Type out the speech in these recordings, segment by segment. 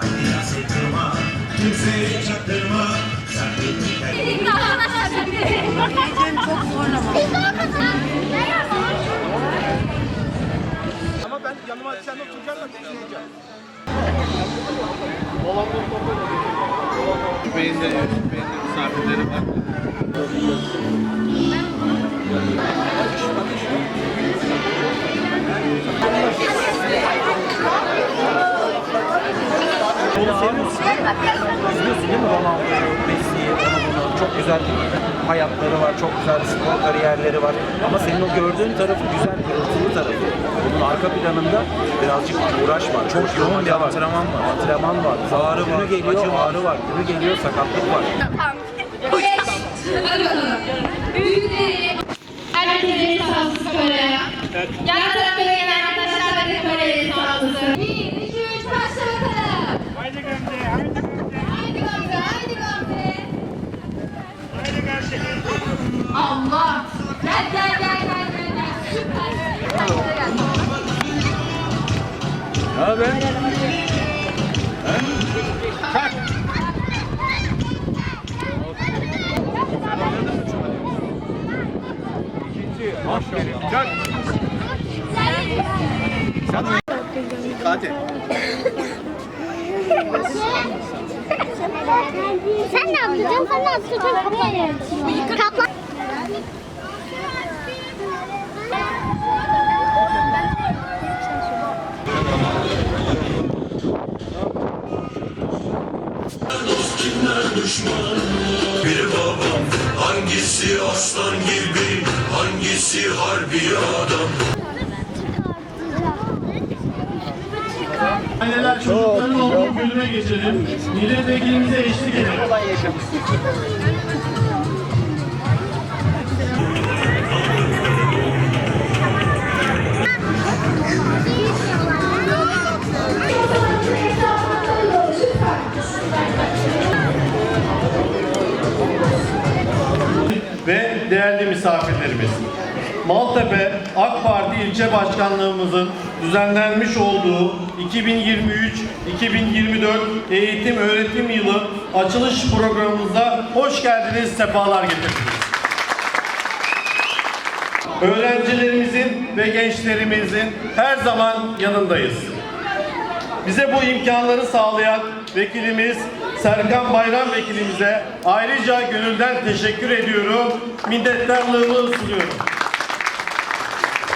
Haydi ya kimseye çaktırma. Sen bir kendine Arkadaşlar çok iyi. çok zor ama. Ben yanıma sen oturacaksan izleyeceğim. Beyinde, beyinde misafirleri var. Güzel hayatları var, çok güzel spor kariyerleri var. Ama senin o gördüğün tarafı güzel, pırıltılı tarafı. Bunun arka planında birazcık uğraş var. Çok yoğun bir antrenman var. Antrenman var. Ağrı var, geliyor, acı var. ağrı var. Günü geliyor, sakatlık var. Herkese sağlıksız Kore'ye. Yan tarafa gelen arkadaşlar da Kore'ye sağlıksız. Bir, iki, üç, başla bakalım. Haydi Gamze, haydi Gamze. Haydi Gamze, haydi Gamze. Haydi Gamze. Allah. Gel, gel, gel, gel, gel, gel. Süper. Ne haber? Hadi. Sen ne yapacaksın? Sen ne yapacaksın? Kaplan. Kaplan. Bir babam hangisi aslan gibi hangisi harbi adam Aileler çocukların olduğu bölüme geçelim. Milletvekilimize eşlik edelim. Ve değerli misafirlerimiz. Maltepe AK Parti ilçe başkanlığımızın düzenlenmiş olduğu 2023-2024 eğitim öğretim yılı açılış programımıza hoş geldiniz, sefalar getirdiniz. Öğrencilerimizin ve gençlerimizin her zaman yanındayız. Bize bu imkanları sağlayan vekilimiz Serkan Bayram vekilimize ayrıca gönülden teşekkür ediyorum. Minnettarlığımı sunuyorum.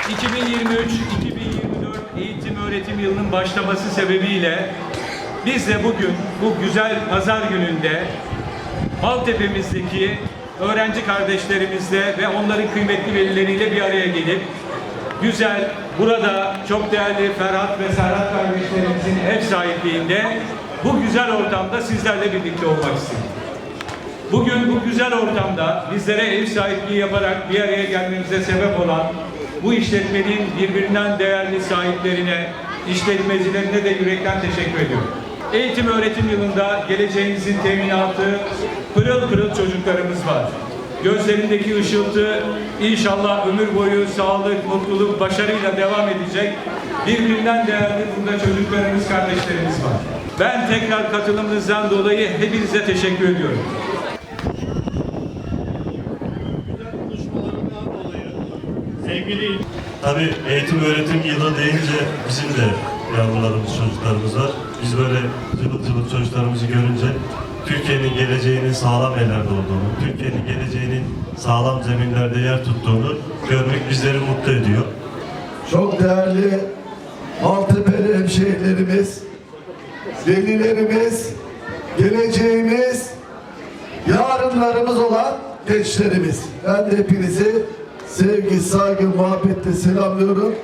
2023-2024 eğitim öğretim yılının başlaması sebebiyle biz de bugün bu güzel pazar gününde Maltepe'mizdeki öğrenci kardeşlerimizle ve onların kıymetli velileriyle bir araya gelip güzel burada çok değerli Ferhat ve Serhat kardeşlerimizin ev sahipliğinde bu güzel ortamda sizlerle birlikte olmak istedim. Bugün bu güzel ortamda bizlere ev sahipliği yaparak bir araya gelmemize sebep olan bu işletmenin birbirinden değerli sahiplerine, işletmecilerine de yürekten teşekkür ediyorum. Eğitim öğretim yılında geleceğinizin teminatı pırıl pırıl çocuklarımız var. Gözlerindeki ışıltı inşallah ömür boyu sağlık, mutluluk, başarıyla devam edecek. Birbirinden değerli burada çocuklarımız, kardeşlerimiz var. Ben tekrar katılımınızdan dolayı hepinize teşekkür ediyorum. Güzel konuşmalarından dolayı sevgili Tabii eğitim öğretim yılı deyince bizim de yavrularımız, çocuklarımız var. Biz böyle cıvık cıvık çocuklarımızı görünce Türkiye'nin geleceğinin sağlam ellerde olduğunu, Türkiye'nin geleceğinin sağlam zeminlerde yer tuttuğunu görmek bizleri mutlu ediyor. Çok değerli Maltepe'li hemşehrilerimiz, velilerimiz, geleceğimiz, yarınlarımız olan gençlerimiz. Ben de hepinizi sevgi, saygı, muhabbetle selamlıyorum.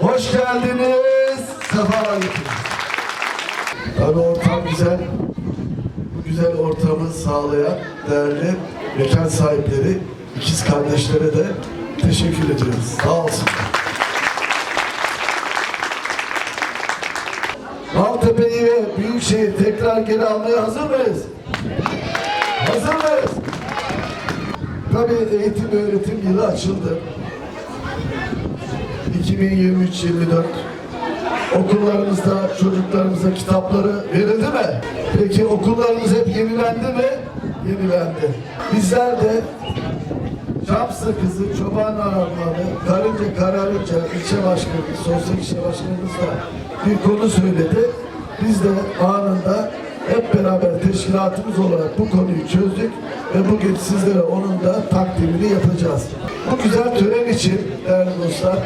Hoş geldiniz, sefalar getirdiniz. Tabii ortam güzel. Bu güzel ortamı sağlayan değerli mekan sahipleri, ikiz kardeşlere de teşekkür ediyoruz. Sağ olsunlar. Maltepe'yi ve Büyükşehir tekrar geri almaya hazır mıyız? Hazır mıyız? Tabii eğitim öğretim yılı açıldı. 2023-24 okullarımızda çocuklarımıza kitapları verildi mi? Peki okullarımız hep yenilendi mi? Yenilendi. Bizler de Çam sakızı, çoban armağanı, karınca kararınca ilçe başkanı, sosyal işe başkanımız da bir konu söyledi. Biz de anında hep beraber teşkilatımız olarak bu konuyu çözdük ve bugün sizlere onun da takdimini yapacağız. Bu güzel tören için değerli dostlar,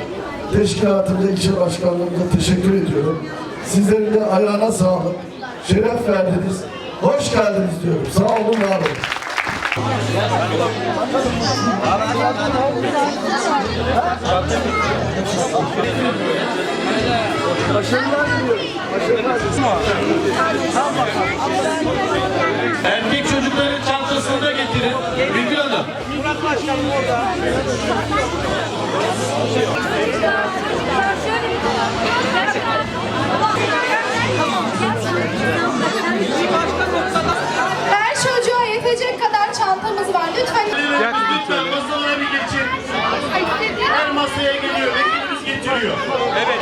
teşkilatımıza, ilçe başkanlığımıza teşekkür ediyorum. Sizlerin de ayağına sağlık, şeref verdiniz, hoş geldiniz diyorum. Sağ olun, var olun. Erkek Her çocuğa yetecek kadar çantamız var. Lütfen. Lütfen masalara bir geçin. Her masaya geliyor. Vekilimiz getiriyor. Evet.